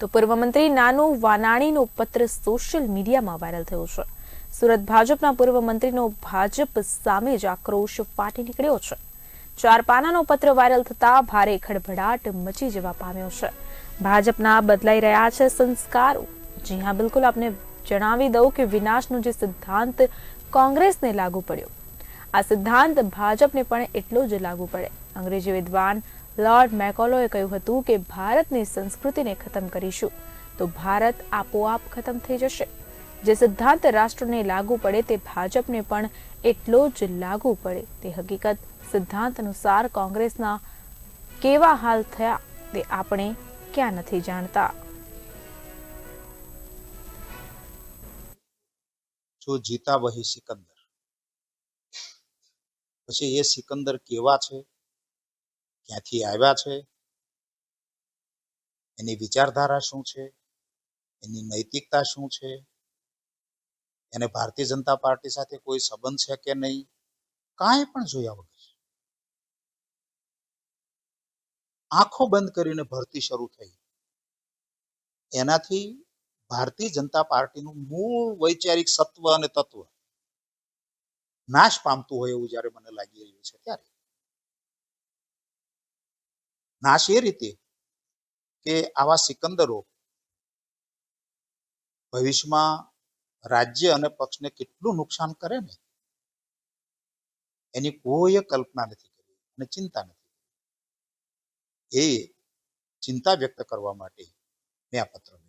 તો પૂર્વ મંત્રી નાનુ વાનાણીનો પત્ર સોશિયલ મીડિયામાં વાયરલ થયો છે. સુરત ભાજપના પૂર્વ મંત્રીનો ભાજપ સામે જ આક્રોશ ફાટી નીકળ્યો છે. ચાર પાનાનો પત્ર વાયરલ થતા ભારે ખડભડાટ મચી જવા પામ્યો છે. ભાજપના બદલાઈ રહ્યા છે સંસ્કારો. જી હા, બિલકુલ આપને જણાવી દઉં કે વિનાશનો જે સિદ્ધાંત કોંગ્રેસને લાગુ પડ્યો. આ સિદ્ધાંત ભાજપને પણ એટલો જ લાગુ પડે. અંગ્રેજી વિદ્વાન લોર્ડ મેકોલોએ કહ્યું હતું કે ભારતની સંસ્કૃતિને ખતમ કરીશું. તો ભારત આપોઆપ ખતમ થઈ જશે. જે સિદ્ધાંત રાષ્ટ્રને લાગુ પડે તે ભાજપને પણ એટલો જ લાગુ પડે. તે હકીકત સિદ્ધાંત અનુસાર કોંગ્રેસના કેવા હાલ થયા તે આપણે ક્યાં નથી જાણતા. જો જીતા વહી સિકંદર. પછી એ સિકંદર કેવા છે? ક્યાંથી આવ્યા છે? એની વિચારધારા શું છે? એની નૈતિકતા શું છે? એને ભારતીય જનતા પાર્ટી સાથે કોઈ સંબંધ છે કે નહીં? કાંઈ પણ જોયા વગર. આંખો બંધ કરીને ભરતી શરૂ થઈ. એનાથી ભારતીય જનતા પાર્ટીનું મૂળ વૈચારિક સત્વ અને તત્વ નાશ પામતું હોય એવું જ્યારે મને લાગી રહ્યું છે ત્યારે. નાશ એ રીતે કે આવા સિકંદરો ભવિષ્યમાં રાજ્ય અને પક્ષને કેટલું નુકસાન કરે ને, એની કોઈ કલ્પના નથી કરી અને ચિંતા નથી એ ચિંતા વ્યક્ત કરવા માટે મેં આ પત્ર